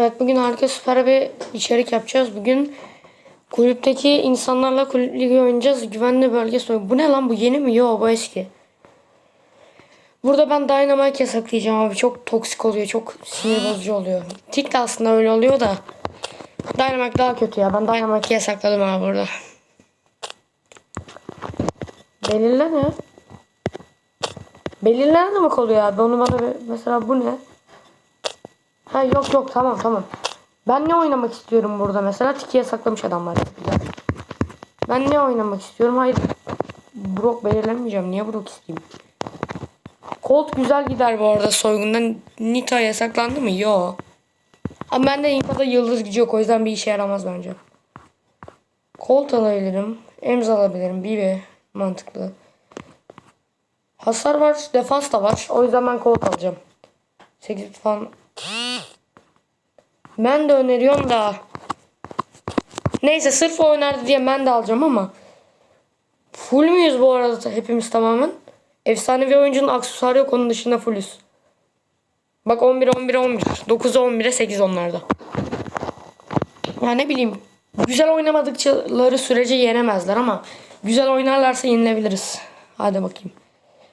Evet bugün harika süper bir içerik yapacağız. Bugün kulüpteki insanlarla kulüp ligi oynayacağız. Güvenli bölge soy. Bu ne lan bu yeni mi? Yo bu eski. Burada ben Dynamite yasaklayacağım abi. Çok toksik oluyor. Çok sinir bozucu oluyor. Tik de aslında öyle oluyor da. Dynamite daha kötü ya. Ben Dynamite'i yasakladım abi burada. Belirle ne? Belirle ne demek oluyor abi? Onu bana mesela bu ne? Ha yok yok tamam tamam. Ben ne oynamak istiyorum burada mesela? Tiki yasaklamış adamlar. Ben ne oynamak istiyorum? Hayır. Brock belirlemeyeceğim. Niye Brock isteyeyim? Colt güzel gider bu arada soygundan. Nita yasaklandı mı? Yo. Ama bende Nita'da yıldız gücü yok. O yüzden bir işe yaramaz bence. Colt alabilirim. Emz alabilirim. Bibi mantıklı. Hasar var. Defans da var. O yüzden ben Colt alacağım. 8 falan ben de öneriyorum da. Neyse sırf o önerdi diye ben de alacağım ama. Full müyüz bu arada hepimiz tamamen? Efsanevi oyuncunun aksesuarı yok onun dışında fullüz. Bak 11 11 11. 9'a 11'e 8 onlarda. Ya ne bileyim. Güzel oynamadıkları sürece yenemezler ama güzel oynarlarsa yenilebiliriz. Hadi bakayım.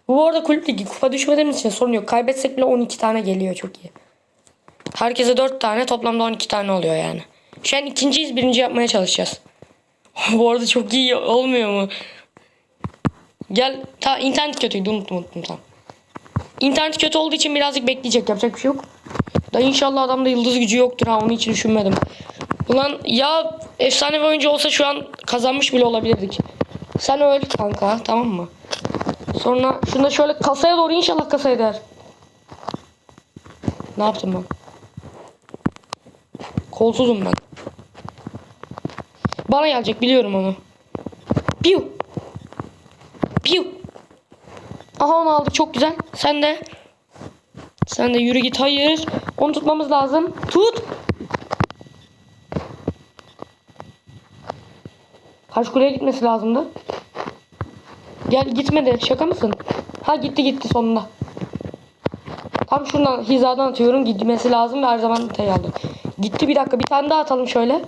Bu arada kulüp ligi kupa düşmediğimiz için sorun yok. Kaybetsek bile 12 tane geliyor çok iyi. Herkese 4 tane toplamda 12 tane oluyor yani. Şu an ikinciyiz birinci yapmaya çalışacağız. Bu arada çok iyi olmuyor mu? Gel ta internet kötüydü unuttum unuttum tamam. İnternet kötü olduğu için birazcık bekleyecek yapacak bir şey yok. Da inşallah adamda yıldız gücü yoktur ha onu hiç düşünmedim. Ulan ya efsane bir oyuncu olsa şu an kazanmış bile olabilirdik. Sen öl kanka tamam mı? Sonra şunu da şöyle kasaya doğru inşallah kasaya der. Ne yaptım ben? Kolsuzum ben. Bana gelecek biliyorum onu. Piu. Piu. Aha onu aldık çok güzel. Sen de. Sen de yürü git hayır. Onu tutmamız lazım. Tut. Kaç kuleye gitmesi lazımdı? Gel gitmedi. Şaka mısın? Ha gitti gitti sonunda. Tam şuradan hizadan atıyorum. Gitmesi lazım ve her zaman tay aldım. Gitti bir dakika. Bir tane daha atalım şöyle.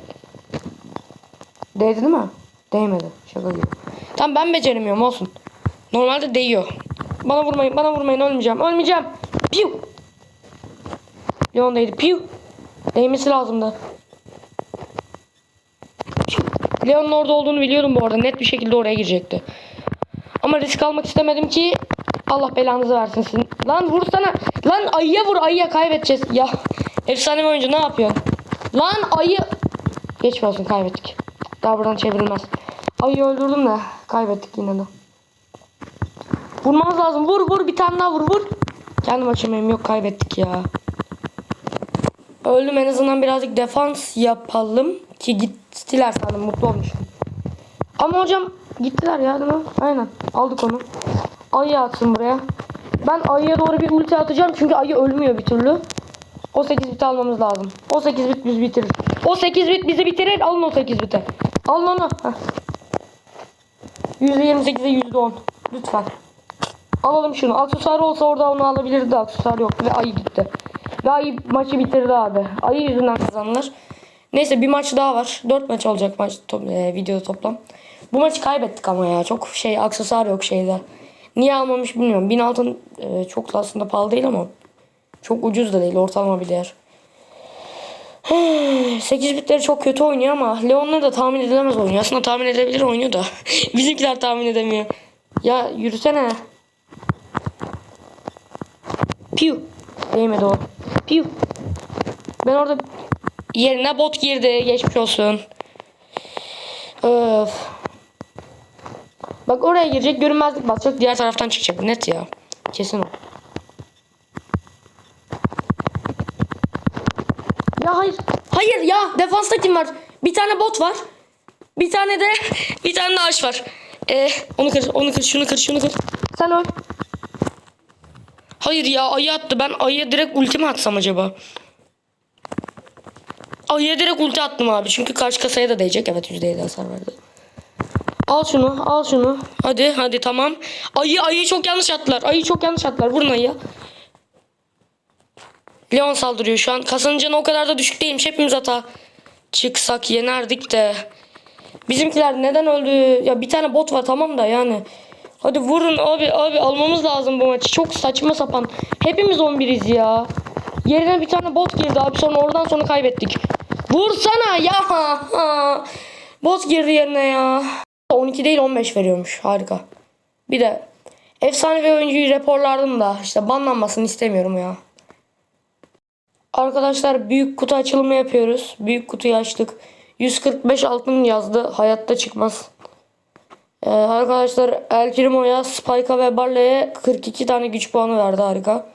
Değdi değil mi? Değmedi. Şaka gibi. Tamam ben beceremiyorum olsun. Normalde değiyor. Bana vurmayın. Bana vurmayın. Ölmeyeceğim. Ölmeyeceğim. Piu. Leon değdi. Piu. Değmesi lazımdı. Leon'un orada olduğunu biliyordum bu arada. Net bir şekilde oraya girecekti. Ama risk almak istemedim ki Allah belanızı versin sizin. Lan vursana. Lan ayıya vur ayıya kaybedeceğiz. Ya efsane bir oyuncu ne yapıyorsun? Lan ayı. Geçmiş olsun kaybettik. Daha buradan çevrilmez. Ayıyı öldürdüm de kaybettik yine de. Vurmamız lazım. Vur vur bir tane daha vur vur. Kendim açamayayım yok kaybettik ya. Öldüm en azından birazcık defans yapalım ki gittiler sanırım mutlu olmuşum. Ama hocam gittiler ya değil mi? Aynen aldık onu. Ayı atsın buraya. Ben ayıya doğru bir ulti atacağım çünkü ayı ölmüyor bir türlü. O 8 bit almamız lazım. O 8 bit bizi bitirir. O 8 bit bizi bitirir. Alın o 8 biti. Alın onu. Heh. %28'e %10. Lütfen. Alalım şunu. Aksesuar olsa orada onu alabilirdi. Aksesuar yok ve ayı gitti. Ve ayı maçı bitirdi abi. Ayı yüzünden kazanılır. Neyse bir maç daha var. 4 maç olacak maç to e, videoda toplam. Bu maçı kaybettik ama ya. Çok şey aksesuar yok şeyde. Niye almamış bilmiyorum. 1000 altın e, çok da aslında pahalı değil ama çok ucuz da değil. Ortalama bir değer. 8 bitleri çok kötü oynuyor ama Leon'lar da tahmin edilemez oynuyor. Aslında tahmin edebilir oynuyor da. Bizimkiler tahmin edemiyor. Ya yürüsene. Piu. Değmedi o. Piu. Ben orada yerine bot girdi. Geçmiş olsun. Öf. Bak oraya girecek görünmezlik basacak diğer taraftan çıkacak net ya. Kesin o. Ya hayır. Hayır ya defansta kim var? Bir tane bot var. Bir tane de bir tane de ağaç var. Ee, onu kır, onu kır, şunu kır, şunu kır. Sen öl. Hayır ya ayı attı. Ben ayıya direkt ulti mi atsam acaba? Ayıya direkt ulti attım abi. Çünkü karşı kasaya da değecek. Evet %7 hasar verdi. Al şunu, al şunu. Hadi, hadi tamam. Ayı, ayıyı çok yanlış attılar. Ayıyı çok yanlış attılar. Vurun ayıya. Leon saldırıyor şu an. Kasanın canı o kadar da düşük değilmiş. Hepimiz hata. Çıksak yenerdik de. Bizimkiler neden öldü? Ya bir tane bot var tamam da yani. Hadi vurun abi abi almamız lazım bu maçı. Çok saçma sapan. Hepimiz 11'iz ya. Yerine bir tane bot girdi abi sonra oradan sonra kaybettik. Vursana ya. Ha. Bot girdi yerine ya. 12 değil 15 veriyormuş. Harika. Bir de efsane ve oyuncuyu raporlardım da işte banlanmasını istemiyorum ya. Arkadaşlar büyük kutu açılımı yapıyoruz. Büyük kutuyu açtık. 145 altın yazdı. Hayatta çıkmaz. Ee, arkadaşlar El Primo'ya, Spike'a ve Barley'e 42 tane güç puanı verdi harika.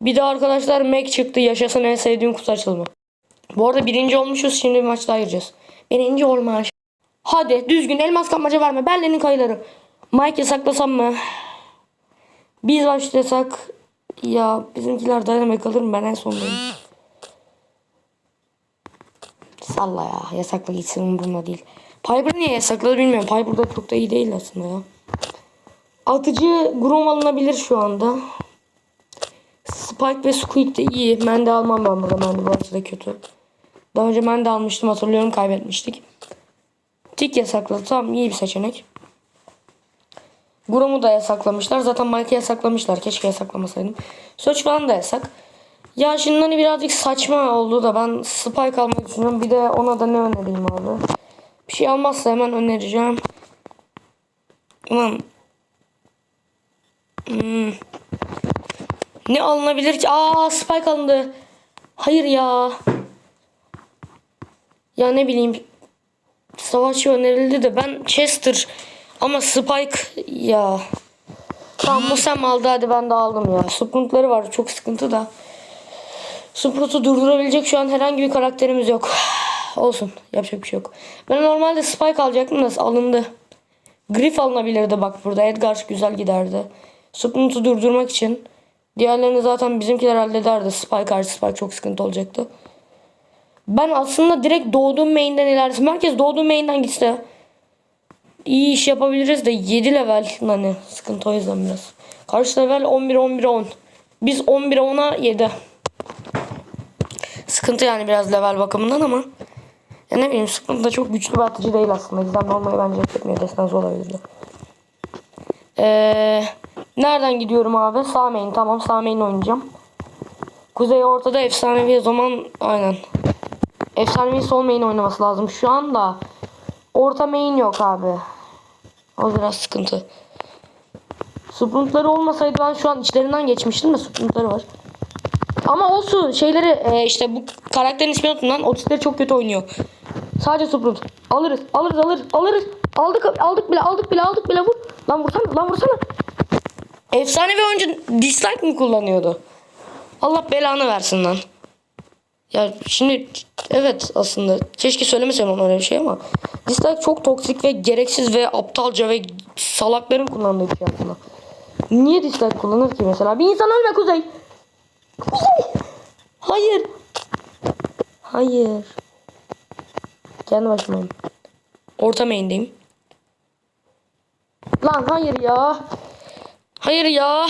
Bir de arkadaşlar Mac çıktı. Yaşasın en sevdiğim kutu açılımı. Bu arada birinci olmuşuz. Şimdi bir maç daha gireceğiz. Birinci olma. Hadi düzgün elmas kapmaca verme. Berlin'in kayıları. Mike yasaklasam mı? Biz başlasak ya bizimkiler dayanamaya kalır mı? Ben en sondayım. Salla ya. Yasakla gitsin umurumda değil. Piper niye yasakladı bilmiyorum. Piper da çok da iyi değil aslında ya. Atıcı Grom alınabilir şu anda. Spike ve Squeak de iyi. Mende almam ben burada. Mende bu açıda kötü. Daha önce Mende almıştım hatırlıyorum kaybetmiştik. Tik yasakladı. Tamam iyi bir seçenek. Grom'u da yasaklamışlar. Zaten Mike'ı yasaklamışlar. Keşke yasaklamasaydım. Search falan da yasak. Ya şimdi hani birazcık saçma oldu da ben Spike almayı düşünüyorum. Bir de ona da ne önereyim abi. Bir şey almazsa hemen önereceğim. Ulan. Hmm. Ne alınabilir ki? Aa Spike alındı. Hayır ya. Ya ne bileyim. Savaşçı önerildi de ben Chester ama Spike ya. Tamam bu Sam aldı hadi ben de aldım ya. Sprintleri var çok sıkıntı da. Sprint'u durdurabilecek şu an herhangi bir karakterimiz yok. Olsun yapacak bir şey yok. Ben normalde Spike alacaktım da alındı. Griff alınabilirdi bak burada. Edgar güzel giderdi. Sprint'u durdurmak için. Diğerlerini zaten bizimkiler hallederdi. Spike artı Spike çok sıkıntı olacaktı. Ben aslında direkt doğduğum main'den ilerledim. Herkes doğduğu main'den gitse. İyi iş yapabiliriz de 7 level hani sıkıntı o yüzden biraz. Karşı level 11 11 10. Biz 11 10'a 7. Sıkıntı yani biraz level bakımından ama. Ya ne bileyim sıkıntı da çok güçlü bir atıcı değil aslında. Gizemli olmayı bence hak etmiyor. Destansı olabilirdi. Ee, nereden gidiyorum abi? Sağ main. Tamam sağ main oynayacağım. Kuzey ortada efsanevi zaman aynen. Efsanevi sol main oynaması lazım. Şu anda orta main yok abi. O biraz sıkıntı. Sprintları olmasaydı ben şu an içlerinden geçmiştim de sprintları var. Ama olsun şeyleri e, işte bu karakterin ismini unuttum lan. Otisleri çok kötü oynuyor. Sadece sprint. Alırız alırız alırız alırız. Aldık aldık bile aldık bile aldık bile vur. Lan vursana lan vursana. Efsane bir oyuncu dislike mi kullanıyordu? Allah belanı versin lan. Ya şimdi evet aslında keşke söylemesem ona öyle bir şey ama dislike çok toksik ve gereksiz ve aptalca ve salakların kullandığı bir şey aslında. Niye dislike kullanır ki mesela? Bir insan ölme. Kuzey. Hayır. Hayır. Kendi başımayım. Orta main'deyim. Lan hayır ya. Hayır ya.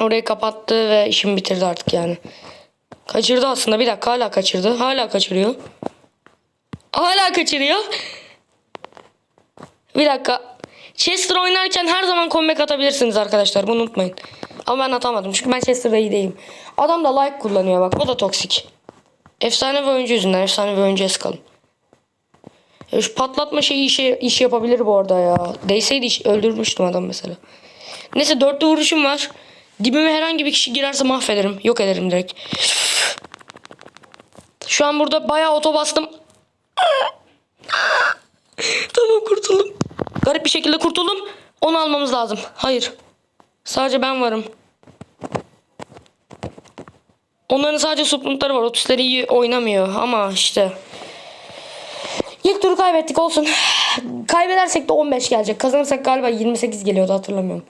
Orayı kapattı ve işimi bitirdi artık yani. Kaçırdı aslında. Bir dakika hala kaçırdı. Hala kaçırıyor. Hala kaçırıyor. Bir dakika. Chester oynarken her zaman comeback atabilirsiniz arkadaşlar. Bunu unutmayın. Ama ben atamadım. Çünkü ben Chester'da iyi değilim. Adam da like kullanıyor bak. O da toksik. Efsane bir oyuncu yüzünden. Efsane bir oyuncu eskalın. Ya şu patlatma şeyi işe, iş yapabilir bu arada ya. Değseydi iş, öldürmüştüm adam mesela. Neyse dörtlü vuruşum var. Dibime herhangi bir kişi girerse mahvederim. Yok ederim direkt. Şu an burada bayağı oto bastım. tamam kurtuldum. Garip bir şekilde kurtuldum. Onu almamız lazım. Hayır. Sadece ben varım. Onların sadece supluntları var. Otisleri iyi oynamıyor ama işte. İlk turu kaybettik olsun. Kaybedersek de 15 gelecek. Kazanırsak galiba 28 geliyordu hatırlamıyorum.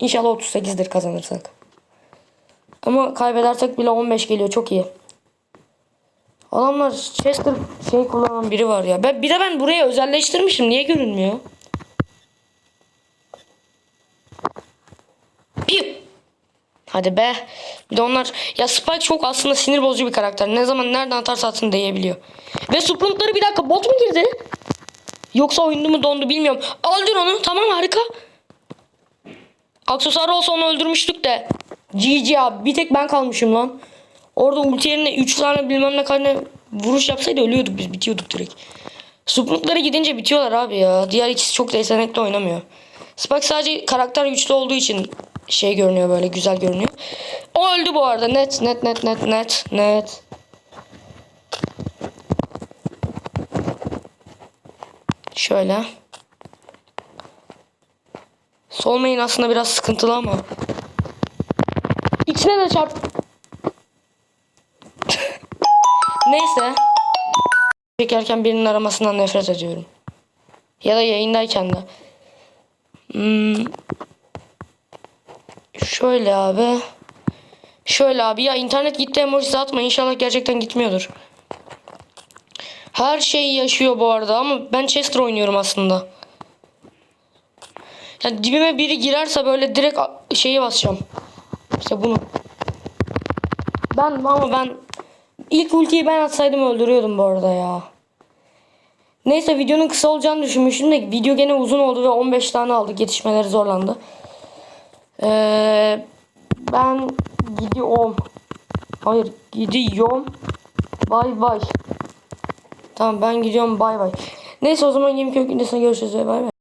İnşallah 38'dir kazanırsak. Ama kaybedersek bile 15 geliyor çok iyi. Adamlar Chester şey kullanan biri var ya. Ben, bir de ben buraya özelleştirmişim. Niye görünmüyor? Bir. Hadi be. Bir de onlar ya Spike çok aslında sinir bozucu bir karakter. Ne zaman nereden atarsa atsın değebiliyor. Ve Splint'ları bir dakika bot mu girdi? Yoksa oyunu mu dondu bilmiyorum. Öldür onu. Tamam harika. Aksesuarı olsa onu öldürmüştük de. GG abi. Bir tek ben kalmışım lan. Orada ulti yerine 3 tane bilmem ne kadar vuruş yapsaydı ölüyorduk biz. Bitiyorduk direkt. Splint'ları gidince bitiyorlar abi ya. Diğer ikisi çok da yetenekli oynamıyor. Spike sadece karakter güçlü olduğu için şey görünüyor böyle güzel görünüyor. O öldü bu arada. Net net net net net net. Şöyle. Sol main aslında biraz sıkıntılı ama. İkisine de çarp. Neyse. Çekerken birinin aramasından nefret ediyorum. Ya da yayındayken de. Hmm. Şöyle abi. Şöyle abi ya internet gitti emojisi atma inşallah gerçekten gitmiyordur. Her şey yaşıyor bu arada ama ben Chester oynuyorum aslında. Yani dibime biri girerse böyle direkt şeyi basacağım. İşte bunu. Ben ama ben ilk ultiyi ben atsaydım öldürüyordum bu arada ya. Neyse videonun kısa olacağını düşünmüştüm de video gene uzun oldu ve 15 tane aldık. Yetişmeleri zorlandı. Ee, ben gidiyorum. Hayır gidiyorum. Bay bay. Tamam ben gidiyorum bay bay. Neyse o zaman Game Köy gündesine görüşürüz bay bay.